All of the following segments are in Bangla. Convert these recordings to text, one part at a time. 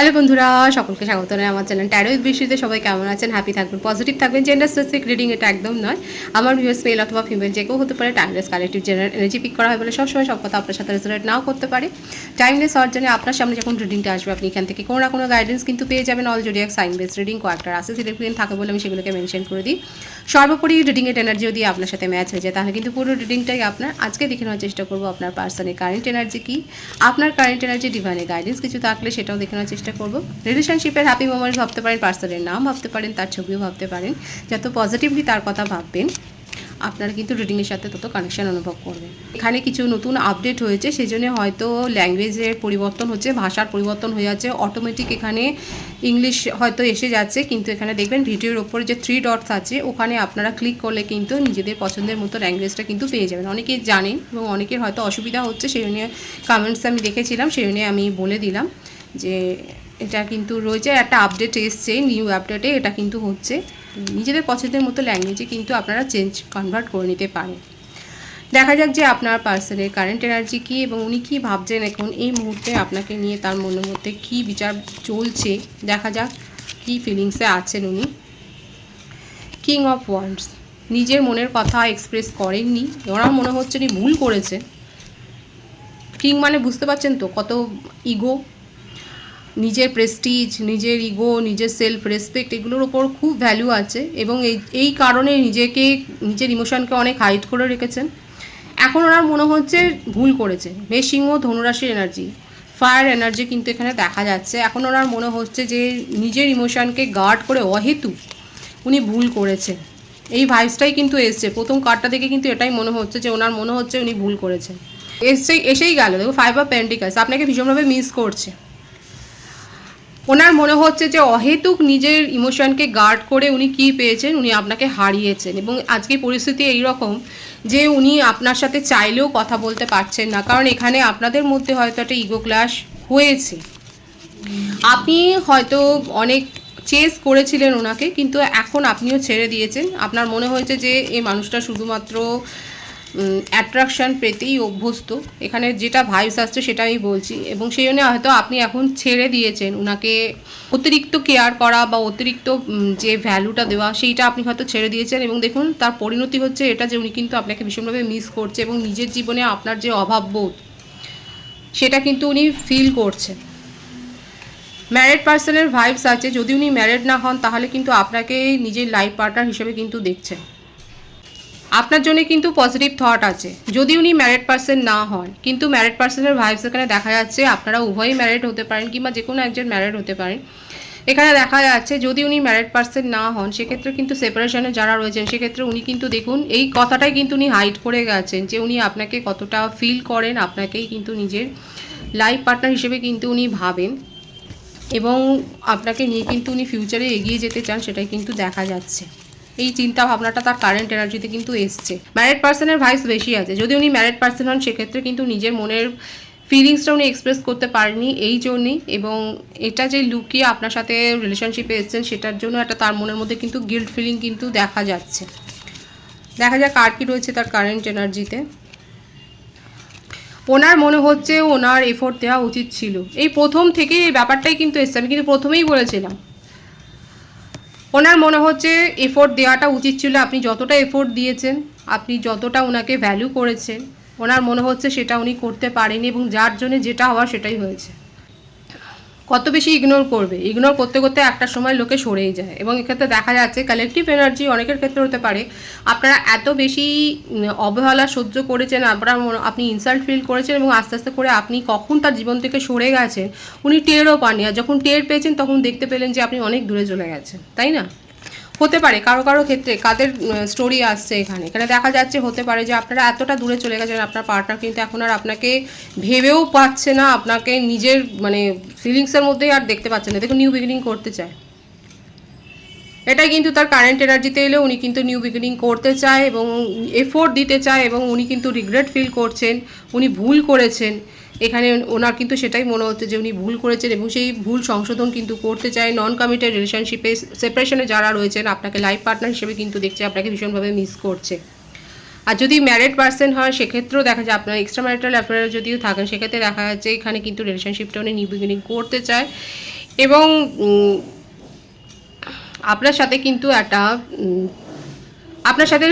হ্যালো বন্ধুরা, সকলকে স্বাগত জানাই আমার চ্যানেল ট্যারো বৃষ্টিতে সবাই কেমন আছেন? হ্যাপি থাকবেন পজিটিভ থাকবেন। জেন্ডার স্পেসিফিক রিডিং এটা একদম নয়। আমার ভিউয়ার্স মেল অথবা ফিমেল যে কেউ হতে পারে timeless collective general energy pick করা হয় বলে সবসময় সব কথা আপনার সাথে রেজোনেট নাও করতে পারে। টাইমলেস হওয়ার জন্য আপনার সামনে যখন রিডিংটা আসবে, আপনি এখান থেকে কোনো না কোনো গাইডেন্স কিন্তু পেয়ে যাবেন। All zodiac sign base reading কয়েকটা আছে সিলেক্ট থাকে বলে আমি সেগুলোকে মেনশন করে দিই। সর্বোপরি রিডিংয়ের এনার্জি যদি আপনার সাথে ম্যাচ হয়ে যায়, তাহলে কিন্তু পুরো রিডিংটাই আপনার আজকে দেখে নেওয়ার চেষ্টা করব। আপনার পার্সনের কারেন্ট এনার্জি কি? আপনার কারেন্ট এনার্জি ডিভাইনের গাইডেন্স কিছু থাকলে সেটাও দেখে নেওয়ার চেষ্টা করব। রিলেশনশিপের হ্যাপি মোমেন্ট ভাবতে পারেন পার্সনের নাম ভাবতে পারেন, তার ছবিও ভাবতে পারেন। যত পজিটিভলি তার কথা ভাববেন, আপনারা কিন্তু রিডিংয়ের সাথে তত কানেকশান অনুভব করবেন এখানে কিছু নতুন আপডেট হয়েছে সেই জন্য হয়তো ল্যাঙ্গুয়েজের পরিবর্তন হচ্ছে, ভাষার পরিবর্তন হয়ে যাচ্ছে। অটোমেটিক এখানে ইংলিশ হয়তো এসে যাচ্ছে, কিন্তু এখানে দেখবেন ভিডিওর ওপরে যে থ্রি ডটস আছে, ওখানে আপনারা ক্লিক করলে কিন্তু নিজেদের পছন্দের মতো ল্যাঙ্গুয়েজটা কিন্তু পেয়ে যাবেন। অনেকে জানেন এবং অনেকের হয়তো অসুবিধা হচ্ছে সেই জন্য কমেন্টস আমি দেখেছিলাম সেই জন্য আমি বলে দিলাম যে এটা কিন্তু রয়েছে, একটা আপডেট এসছে নিউ আপডেটে এটা কিন্তু হচ্ছে। নিজেদের পছন্দের মতো ল্যাঙ্গুয়েজে কিন্তু আপনারা চেঞ্জ কনভার্ট করে নিতে পারেন। দেখা যাক যে আপনার পার্সনের কারেন্ট এনার্জি কী এবং উনি কী ভাবছেন এখন। এই মুহূর্তে আপনাকে নিয়ে তার মনের মধ্যে কী বিচার চলছে, দেখা যাক কী ফিলিংসে আছেন উনি। কিং অফ ওয়ান্ডস নিজের মনের কথা এক্সপ্রেস করেননি, ওনার মনে হচ্ছে উনি ভুল করেছে কিং মানে বুঝতে পারছেন তো, কত ইগো নিজের প্রেস্টিজ নিজের ইগো নিজের সেলফ রেসপেক্ট এগুলোর ওপর খুব ভ্যালু আছে এবং এই এই কারণে নিজেকে, নিজের ইমোশনকে অনেক হাইট করে রেখেছেন। এখন ওনার মনে হচ্ছে ভুল করেছে। মেশিং ও ধনুরাশির এনার্জি ফায়ার এনার্জি কিন্তু এখানে দেখা যাচ্ছে। এখন ওনার মনে হচ্ছে যে নিজের ইমোশনকে গার্ড করে অহেতু উনি ভুল করেছে এই ভাইবসটাই কিন্তু এসছে। প্রথম কার্ডটা দেখে কিন্তু এটাই মনে হচ্ছে যে ওনার মনে হচ্ছে উনি ভুল করেছেন। এসেই এসেই গেল। দেখো ফাইভ অফ পেন্টিকাস আপনাকে ভীষণভাবে মিস করছে। ওনার মনে হচ্ছে যে অহেতুক নিজের ইমোশনকে গার্ড করে উনি কি পেয়েছেন, উনি আপনাকে হারিয়েছেন এবং আজকে পরিস্থিতি এই রকম যে উনি আপনার সাথে চাইলেও কথা বলতে পারছেন না। কারণ এখানে আপনাদের মধ্যে হয়তো একটা ইগো ক্লাস হয়েছে। আপনি হয়তো অনেক চেস করেছিলেন ওনাকে, কিন্তু এখন আপনিও ছেড়ে দিয়েছেন। আপনার মনে হয়েছে যে এই মানুষটা শুধুমাত্র অ্যাট্রাকশান পেতেই অভ্যস্ত। এখানে যেটা ভাইবস আসছে সেটা আমি বলছি। এবং সেই জন্য হয়তো আপনি এখন ছেড়ে দিয়েছেন ওনাকে অতিরিক্ত কেয়ার করা বা অতিরিক্ত যে ভ্যালুটা দেওয়া, সেইটা আপনি হয়তো ছেড়ে দিয়েছেন। এবং দেখুন, তার পরিণতি হচ্ছে এটা যে উনি কিন্তু আপনাকে ভীষণভাবে মিস করছে এবং নিজের জীবনে আপনার যে অভাববোধ, সেটা কিন্তু উনি ফিল করছে ম্যারেড পার্সনের ভাইবস আছে। যদি উনি ম্যারেড না হন, তাহলে কিন্তু আপনাকে নিজের লাইফ পার্টনার হিসেবে কিন্তু দেখছেন। আপনার জন্য কিন্তু পজিটিভ থট আছে। যদি উনি ম্যারেড পার্সন না হন, কিন্তু ম্যারেড পার্সনের ভাইবস এখানে দেখা যাচ্ছে, আপনারা উভয়ই ম্যারেড হতে পারেন কিংবা যে কোনো একজন ম্যারেড হতে পারেন। এখানে দেখা যাচ্ছে, যদি উনি ম্যারেড পার্সন না হন, সেক্ষেত্রে কিন্তু সেপারেশনে যারা রয়েছেন, সেক্ষেত্রে উনি কিন্তু দেখুন, এই কথাটাই কিন্তু উনি হাইড করে গেছেন যে উনি আপনাকে কতটা ফিল করেন, আপনাকেই কিন্তু নিজের লাইফ পার্টনার হিসেবে কিন্তু উনি ভাবেন। এবং আপনাকে নিয়ে কিন্তু উনি ফিউচারে এগিয়ে যেতে চান, সেটাই কিন্তু দেখা যাচ্ছে। এই চিন্তা ভাবনাটা তার কারেন্ট এনার্জিতে কিন্তু এসছে। ম্যারেড পার্সনের ভাইস বেশি আছে। যদি উনি ম্যারেড পার্সন হন, সেক্ষেত্রে কিন্তু নিজের মনের ফিলিংসটা উনি এক্সপ্রেস করতে পারেনি এই জন্যেই। এবং এটা যে লুকিয়ে আপনার সাথে রিলেশনশিপে এসছেন, সেটার জন্য একটা তার মনের মধ্যে কিন্তু গিল্ট ফিলিং কিন্তু দেখা যাচ্ছে। দেখা যাক আর কি রয়েছে তার কারেন্ট এনার্জিতে ওনার মনে হচ্ছে ওনার এফোর্ট দেওয়া উচিত ছিল। এই প্রথম থেকেই এই ব্যাপারটাই কিন্তু এসছে। আমি কিন্তু প্রথমেই বলেছিলাম। ওনার মনে হচ্ছে এফোর্ট দেওয়াটা উচিত ছিল, আপনি যতটা এফোর্ট দিয়েছেন, আপনি যতটা ওনাকে ভ্যালু করেছেন, ওনার মনে হচ্ছে সেটা উনি করতে পারেনি এবং যার জন্য যেটা হওয়ার সেটাই হয়েছে। কত বেশি ইগনোর করবে? ইগনোর করতে করতে একটা সময় লোকে সরেই যায়। এবং এক্ষেত্রে দেখা যাচ্ছে কালেকটিভ এনার্জি অনেকের ক্ষেত্রে হতে পারে। আপনারা এত বেশি অবহেলা সহ্য করেছেন, আপনার আপনি ইনসাল্ট ফিল করেছেন এবং আস্তে আস্তে করে আপনি কখন তার জীবন থেকে সরে গেছেন, উনি টেরও পাননি। আর যখন টের পেয়েছেন, তখন দেখতে পেলেন যে আপনি অনেক দূরে চলে গেছেন। তাই না? হতে পারে, কারও কারও ক্ষেত্রে কাদের স্টোরি আসছে এখানে। এখানে দেখা যাচ্ছে, হতে পারে যে আপনারা এতটা দূরে চলে গেছেন, আপনার পার্টনার কিন্তু এখন আর আপনাকে ভেবেও পাচ্ছে না, আপনাকে নিজের মানে ফিলিংসের মধ্যেই আর দেখতে পাচ্ছে না। দেখুন নিউ বিগিনিং করতে চায়। এটাই কিন্তু তার কারেন্ট এনার্জিতে এলে, উনি কিন্তু নিউ বিগিনিং করতে চায় এবং এফোর্ট দিতে চায় এবং উনি কিন্তু রিগ্রেট ফিল করছেন, উনি ভুল করেছেন। এখানে ওনার কিন্তু সেটাই মনে হচ্ছে যে উনি ভুল করেছেন এবং সেই ভুল সংশোধন কিন্তু করতে চায়। নন কমিটেড রিলেশনশিপে সেপারেশনে যারা রয়েছেন, আপনাকে লাইফ পার্টনার হিসেবে কিন্তু দেখছে, আপনাকে ভীষণভাবে মিস করছে। আর যদি ম্যারিড পার্সন হয়, সেক্ষেত্রেও দেখা যায় আপনার এক্সট্রা ম্যারিটাল অ্যাফেয়ার যদিও থাকেন, সেক্ষেত্রে দেখা যাচ্ছে এখানে কিন্তু রিলেশনশিপটা উনি নিউ বিগিনিং করতে চায় এবং আপনার সাথে কিন্তু একটা আপনার সাথে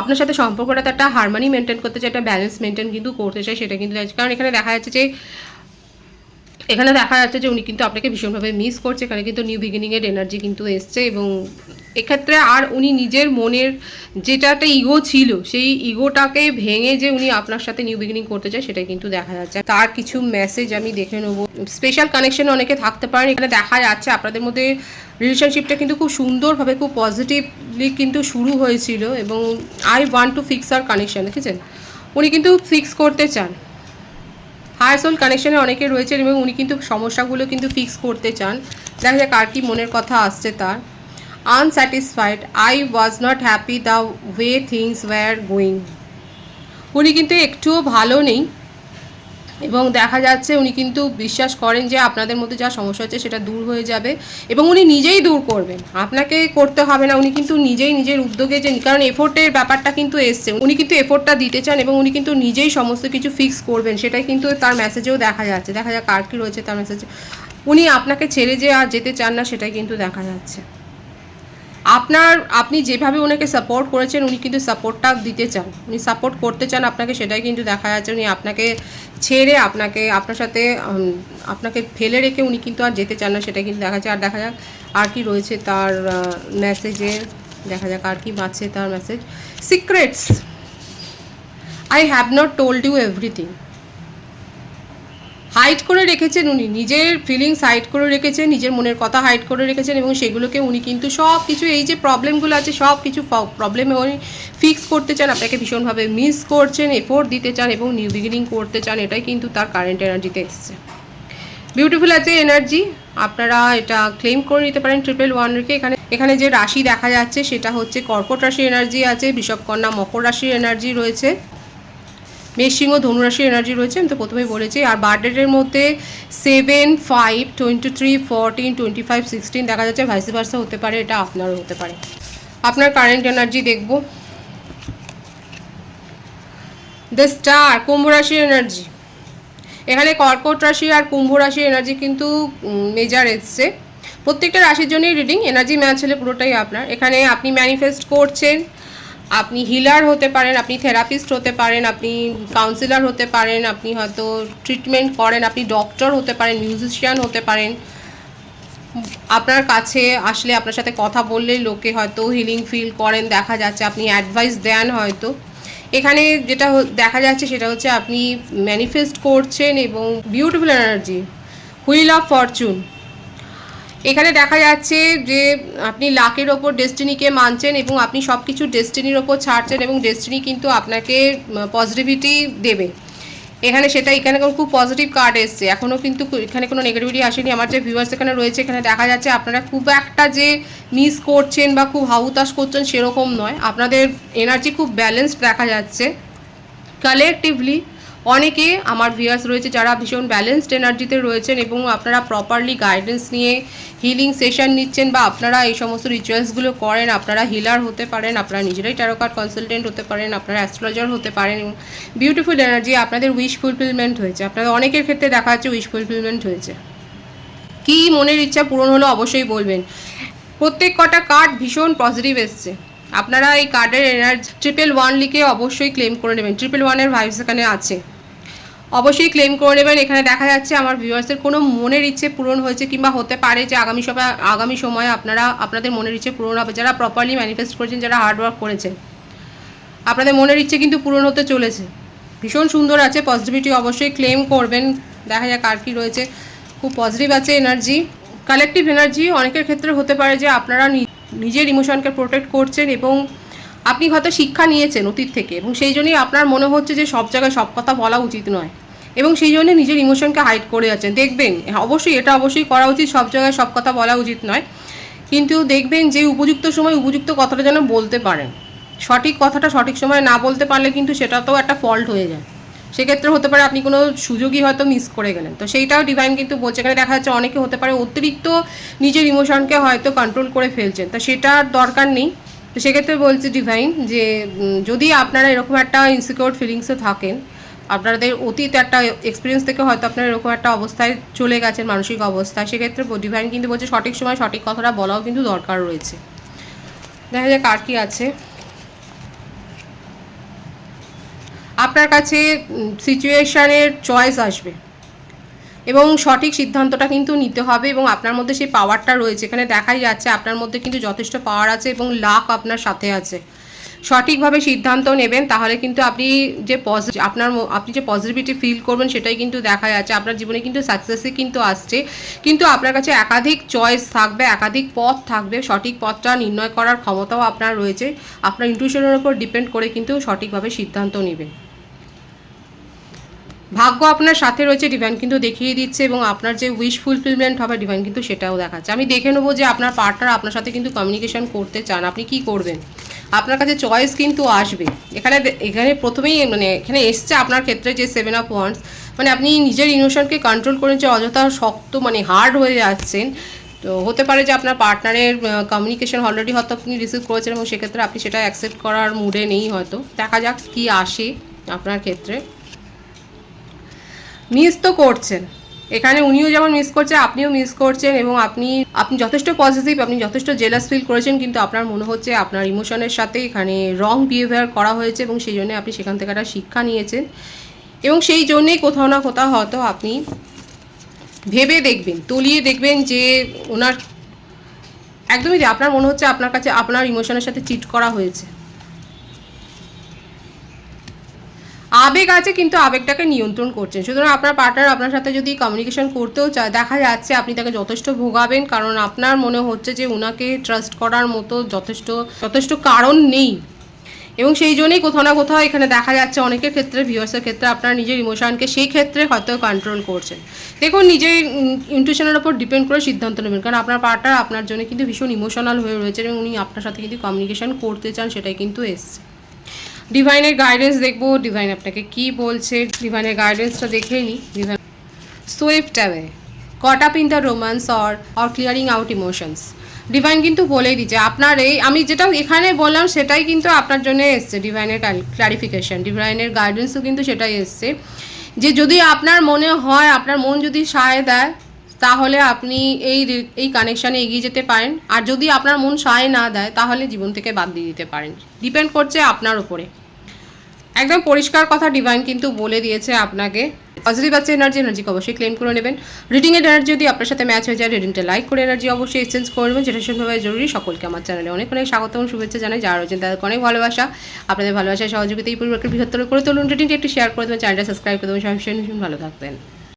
আপনার সাথে সম্পর্কটা একটা হারমোনি মেনটেন করতে চাই একটা ব্যালেন্স মেনটেন কিন্তু করতে চায়, সেটা কিন্তু। কারণ এখানে দেখা যাচ্ছে যে, এখানে দেখা যাচ্ছে যে উনি কিন্তু আপনাকে ভীষণভাবে মিস করছে, এখানে কিন্তু নিউ বিগিনিংয়ের এনার্জি কিন্তু এসছে এবং এক্ষেত্রে আর উনি নিজের মনের যেটা একটা ইগো ছিল, সেই ইগোটাকে ভেঙে যে উনি আপনার সাথে নিউ বিগিনিং করতে চায়, সেটাই কিন্তু দেখা যাচ্ছে। তার কিছু মেসেজ আমি দেখে নেব। স্পেশাল কানেকশন অনেকে থাকতে পারেন এখানে দেখা যাচ্ছে আপনাদের মধ্যে রিলেশনশিপটা কিন্তু খুব সুন্দরভাবে, খুব পজিটিভলি কিন্তু শুরু হয়েছিল এবং I want to fix our connection দেখেছেন? উনি কিন্তু ফিক্স করতে চান। হায়ার সোল কানেকশনে অনেকে রয়েছেন এবং উনি কিন্তু সমস্যাগুলো কিন্তু ফিক্স করতে চান। দেখা যাক আর কি মনের কথা আসছে তার। Unsatisfied I was not happy the way things were going উনি কিন্তু একটুও ভালো নেই এবং দেখা যাচ্ছে উনি কিন্তু বিশ্বাস করেন যে আপনাদের মধ্যে যা সমস্যা হচ্ছে সেটা দূর হয়ে যাবে এবং উনি নিজেই দূর করবেন। আপনাকে করতে হবে না, উনি কিন্তু নিজেই নিজের উদ্যোগে যে কারণ এফোর্টের ব্যাপারটা কিন্তু এসছে। উনি কিন্তু এফোর্টটা দিতে চান এবং উনি কিন্তু নিজেই সমস্ত কিছু ফিক্স করবেন। সেটাই কিন্তু তার মেসেজেও দেখা যাচ্ছে। দেখা যাক কার কি রয়েছে তার মেসেজে উনি আপনাকে ছেড়ে যে আর যেতে চান না, সেটাই কিন্তু দেখা যাচ্ছে। আপনার, আপনি যেভাবে ওনাকে সাপোর্ট করেছেন, উনি কিন্তু সাপোর্টটা দিতে চান। উনি সাপোর্ট করতে চান আপনাকে, সেটাই কিন্তু দেখা যাচ্ছে। উনি আপনাকে ছেড়ে আপনাকে, আপনার সাথে আপনাকে ফেলে রেখে উনি কিন্তু আর যেতে চান না, সেটাই কিন্তু দেখা যাচ্ছে। আর দেখা যাক, আর কি রয়েছে তার মেসেজে দেখা যাক আর কি পাচ্ছে তার message secrets I have not told you everything hide করে রেখেছেন উনি। নিজের ফিলিংস হাইড করে রেখেছেন, নিজের মনের কথা হাইড করে রেখেছেন এবং সেগুলোকে উনি কিন্তু সব কিছু এই যে প্রবলেমগুলো আছে সব কিছু প্রবলেমে উনি ফিক্স করতে চান, আপনাকে ভীষণভাবে মিস করছেন এফোর্ট দিতে চান এবং নিউ বিগিনিং করতে চান, এটাই কিন্তু তার কারেন্ট এনার্জিতে এসছে। বিউটিফুল আছে এনার্জি আপনারা এটা ক্লেম করে নিতে পারেন ট্রিপল ওয়ান রেখে এখানে এখানে যে রাশি দেখা যাচ্ছে, সেটা হচ্ছে কর্কট রাশি এনার্জি আছে বিষবকন্যা মকর রাশির এনার্জি রয়েছে। মেষসিংহ ধনুরাশির এনার্জি রয়েছে, আমি তো প্রথমেই বলেছি। আর বার্থডেটের মধ্যে seven five twenty three fourteen twenty five sixteen দেখা যাচ্ছে ভাইসি ভার্সা হতে পারে, এটা আপনারও হতে পারে। আপনার কারেন্ট এনার্জি দেখব। দ্য স্টার কুম্ভ রাশির এনার্জি এখানে কর্কট রাশি আর কুম্ভ রাশির এনার্জি কিন্তু মেজার এসছে। প্রত্যেকটা রাশির জন্যই রিডিং এনার্জি ম্যাচ হলে পুরোটাই আপনার। এখানে আপনি ম্যানিফেস্ট করছেন আপনি হিলার হতে পারেন, আপনি থেরাপিস্ট হতে পারেন, আপনি কাউন্সিলর হতে পারেন, আপনি হয়তো ট্রিটমেন্ট করেন, আপনি ডক্টর হতে পারেন মিউজিশিয়ান হতে পারেন। আপনার কাছে আসলে আপনার সাথে কথা বললেই লোকে হয়তো হিলিং ফিল করেন, দেখা যাচ্ছে আপনি অ্যাডভাইস দেন হয়তো। এখানে যেটা দেখা যাচ্ছে সেটা হচ্ছে আপনি ম্যানিফেস্ট করছেন এবং beautiful energy wheel of fortune এখানে দেখা যাচ্ছে যে আপনি লাকের ওপর ডেস্টিনিকে মানছেন এবং আপনি সব কিছু ডেস্টিনির ওপর ছাড়ছেন এবং ডেস্টিনি কিন্তু আপনাকে পজিটিভিটি দেবে। এখানে সেটা, এখানে কোনো খুব পজিটিভ কার্ড এসছে। এখনও কিন্তু এখানে কোনো নেগেটিভিটি আসেনি। আমার যে ভিউয়ার্স এখানে রয়েছে, এখানে দেখা যাচ্ছে আপনারা খুব একটা যে মিস করছেন বা খুব হাউতাস করছেন সেরকম নয়। আপনাদের এনার্জি খুব ব্যালেন্সড দেখা যাচ্ছে। কালেকটিভলি অনেকে আমার ভিউয়ার্স রয়েছে যারা ভীষণ ব্যালেন্সড এনার্জিতে রয়েছেন এবং আপনারা প্রপারলি গাইডেন্স নিয়ে হিলিং সেশন নিচ্ছেন বা আপনারা এই সমস্ত রিচুয়ালসগুলো করেন, আপনারা হিলার হতে পারেন, আপনারা নিজেরাই ট্যারোকার্ড কনসালটেন্ট হতে পারেন, আপনারা অ্যাস্ট্রোলজার হতে পারেন বিউটিফুল এনার্জি আপনাদের উইশ ফুলফিলমেন্ট হয়েছে। আপনাদের অনেকের ক্ষেত্রে দেখা যাচ্ছে উইশ ফুলফিলমেন্ট হয়েছে। কি মনের ইচ্ছা পূরণ হলো অবশ্যই বলবেন। প্রত্যেক কটা কার্ড ভীষণ পজিটিভ এসছে। আপনারা এই কার্ডের এনার্জি ট্রিপল ওয়ান লিখে অবশ্যই ক্লেম করে নেবেন। ট্রিপল ওয়ানের ভাইবস এখানে আছে। অবশ্যই ক্লেম করে নেবেন। এখানে দেখা যাচ্ছে আমার ভিউয়ার্সের কোনো মনের ইচ্ছে পূরণ হয়েছে কিংবা হতে পারে যে আগামী সময় আগামী সময়ে আপনারা, আপনাদের মনের ইচ্ছে পূরণ হবে। যারা প্রপারলি ম্যানিফেস্ট করেছেন, যারা হার্ড ওয়ার্ক করেছেন, আপনাদের মনের ইচ্ছে কিন্তু পূরণ হতে চলেছে। ভীষণ সুন্দর আছে পজিটিভিটি অবশ্যই ক্লেম করবেন। দেখা যাক আর কি রয়েছে। খুব পজিটিভ আছে এনার্জি কালেকটিভ এনার্জি অনেকের ক্ষেত্রে হতে পারে যে আপনারা নিজের ইমোশনকে প্রোটেক্ট করছেন এবং আপনি হয়তো শিক্ষা নিয়েছেন অতীত থেকে এবং সেই জন্যই আপনার মনে হচ্ছে যে সব জায়গায় সব কথা বলা উচিত নয়। এবং সেই জন্য নিজের ইমোশনকে হাইড করে যাচ্ছেন দেখবেন অবশ্যই এটা অবশ্যই করা উচিত, সব জায়গায় সব কথা বলা উচিত নয়। কিন্তু দেখবেন যে উপযুক্ত সময় উপযুক্ত কথাটা যেন বলতে পারেন। সঠিক কথাটা সঠিক সময় না বলতে পারলে কিন্তু সেটাতেও একটা ফল্ট হয়ে যায়। সেক্ষেত্রে হতে পারে আপনি কোনো সুযোগই হয়তো মিস করে গেলেন। তো সেইটাও ডিভাইন কিন্তু বলছে। এখানে দেখা যাচ্ছে অনেকে হতে পারে অতিরিক্ত নিজের ইমোশনকে হয়তো কন্ট্রোল করে ফেলছেন। তো সেটার দরকার নেই। তো সেক্ষেত্রে বলছে ডিভাইন যে যদি আপনারা এরকম একটা ইনসিকিউর ফিলিংসে থাকেন, আপনাদের অতীত একটা এক্সপিরিয়েন্স থেকে হয়তো আপনারা এরকম একটা অবস্থায় চলে গেছেন, মানসিক অবস্থা, সেক্ষেত্রে ডিভাইন কিন্তু বলছে সঠিক সময় সঠিক কথাটা বলাও কিন্তু দরকার রয়েছে। দেখা যাক আর কি আছে। আপনার কাছে সিচুয়েশানের চয়েস আসবে। এবং সঠিক সিদ্ধান্তটা কিন্তু নিতে হবে এবং আপনার মধ্যে সেই পাওয়ারটা রয়েছে। এখানে দেখাই যাচ্ছে আপনার মধ্যে কিন্তু যথেষ্ট পাওয়ার আছে এবং লাক আপনার সাথে আছে। সঠিকভাবে সিদ্ধান্ত নেবেন, তাহলে কিন্তু আপনি যে পজিটিভ আপনার আপনি যে পজিটিভিটি ফিল করবেন সেটাই কিন্তু দেখা যাচ্ছে। আপনার জীবনে কিন্তু সাকসেসই কিন্তু আসছে। কিন্তু আপনার কাছে একাধিক চয়েস থাকবে, একাধিক পথ থাকবে। সঠিক পথটা নির্ণয় করার ক্ষমতাও আপনার রয়েছে। আপনার ইনটিউশনের উপর ডিপেন্ড করে কিন্তু সঠিকভাবে সিদ্ধান্ত নেবেন। ভাগ্য আপনার সাথে রয়েছে ডিভাইন কিন্তু দেখিয়ে দিচ্ছে এবং আপনার যে উইশ ফুলফিলমেন্ট হবে ডিভাইন কিন্তু সেটাও দেখাচ্ছে। আমি দেখে নেব যে আপনার পার্টনার আপনার সাথে কিন্তু কমিউনিকেশন করতে চান, আপনি কি করবেন? আপনার কাছে চয়েস কিন্তু আসবে। এখানে এখানে প্রথমেই মানে এখানে এসছে আপনার ক্ষেত্রে যে সেভেন অফ ওয়ান্স মানে আপনি নিজের ইমোশনকে কন্ট্রোল করেন যে অযথা শক্ত মানে হার্ড হয়ে যাচ্ছেন, তো হতে পারে যে আপনার পার্টনারের কমিউনিকেশন অলরেডি হয়তো আপনি রিসিভ করেছেন এবং সেক্ষেত্রে আপনি সেটা অ্যাকসেপ্ট করার মুডে নেই হয়তো। দেখা যাক কি আসে আপনার ক্ষেত্রে। মিস তো করছেন। এখানে উনিও যেমন মিস করছে, আপনিও মিস করছেন এবং আপনি আপনি যথেষ্ট পজিটিভ আপনি যথেষ্ট জেলাস ফিল করেছেন, কিন্তু আপনার মনে হচ্ছে আপনার ইমোশনের সাথে এখানে রং বিহেভিয়ার করা হয়েছে এবং সেই জন্য আপনি সেখান থেকে একটা শিক্ষা নিয়েছেন। এবং সেই জন্যেই কোথাও না কোথাও হয়তো আপনি ভেবে দেখবেন, তলিয়ে দেখবেন যে ওনার, একদমই আপনার মনে হচ্ছে আপনার কাছে, আপনার ইমোশনের সাথে চিট করা হয়েছে। আবেগ আছে, কিন্তু আবেগটাকে নিয়ন্ত্রণ করছেন। সুতরাং আপনার পার্টনার আপনার সাথে যদি কমিউনিকেশন করতেও চায়, দেখা যাচ্ছে আপনি তাকে যথেষ্ট ভোগাবেন, কারণ আপনার মনে হচ্ছে যে ওনাকে ট্রাস্ট করার মতো যথেষ্ট যথেষ্ট কারণ নেই। এবং সেই জন্যই কোথাও না কোথাও এখানে দেখা যাচ্ছে অনেকের ক্ষেত্রে ভিউয়ার্সের ক্ষেত্রে আপনার নিজের ইমোশনকে সেই ক্ষেত্রে হয়তো কন্ট্রোল করছেন। দেখুন, নিজের ইন্টুশনের ওপর ডিপেন্ড করে সিদ্ধান্ত নেবেন, কারণ আপনার পার্টনার আপনার জন্য কিন্তু ভীষণ ইমোশনাল হয়ে রয়েছে এবং উনি আপনার সাথে কিন্তু কমিউনিকেশন করতে চান, সেটাই কিন্তু এসছে। ডিভাইনের গাইডেন্স দেখব। ডিভাইন আপনাকে কি বলছে? ডিভাইনের গাইডেন্সটা দেখে নিই divine swept away caught up in the romance or or clearing out emotions divine কিন্তু বলেই দিচ্ছে আপনার এই আমি যেটা এখানে বললাম, সেটাই কিন্তু আপনার জন্য এসছে। ডিভাইনের ক্লারিফিকেশন ডিভাইনের গাইডেন্সও কিন্তু সেটাই এসছে। যে যদি আপনার মনে হয়, আপনার মন যদি সায় দেয় তাহলে আপনি এই এই কানেকশানে এগিয়ে যেতে পারেন। আর যদি আপনার মন সায় না দেয়, তাহলে জীবন থেকে বাদ দিয়ে দিতে পারেন। ডিপেন্ড করছে আপনার উপরে। একদম পরিষ্কার কথা ডিভাইন কিন্তু বলে দিয়েছে আপনাকে। পজিটিভ আছে এনার্জি এনার্জিকে অবশ্যই ক্লেম করে নেবেন। রিডিংয়ের এনার্জি যদি আপনার সাথে ম্যাচ হয়ে যায় রিডিংটা লাইক করে এনার্জি অবশ্যই এক্সচেঞ্জ করবেন। যেটা ভীষণভাবে জরুরি, সকলকে আমার চ্যানেলে অনেক অনেক স্বাগত এবং শুভেচ্ছা জানাই। যারা রয়েছেন তাদেরকে অনেক ভালোবাসা। আপনাদের ভালোবাসায় সহযোগিতা এই পরিবারকে বৃহত্তর করে তুলুন। রিডিংটা একটু শেয়ার করে দেবেন। চ্যানেলটা সাবস্ক্রাইব করে দেবেন। ভীষণ ভীষণ ভালো থাকবেন।